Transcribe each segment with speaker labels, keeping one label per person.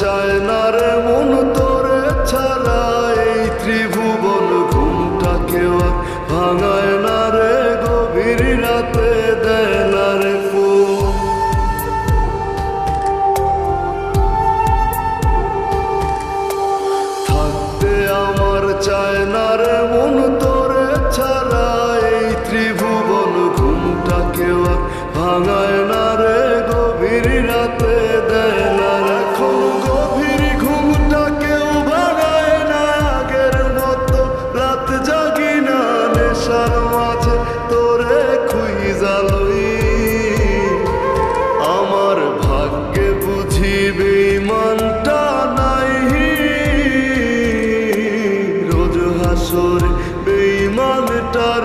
Speaker 1: চায় না নেশার মাঝে তোরে খুইজা আমার ভাগ্যে বুঝি বেইমানটা নাই রোজ হাসরে বেইমানটার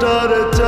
Speaker 1: daughter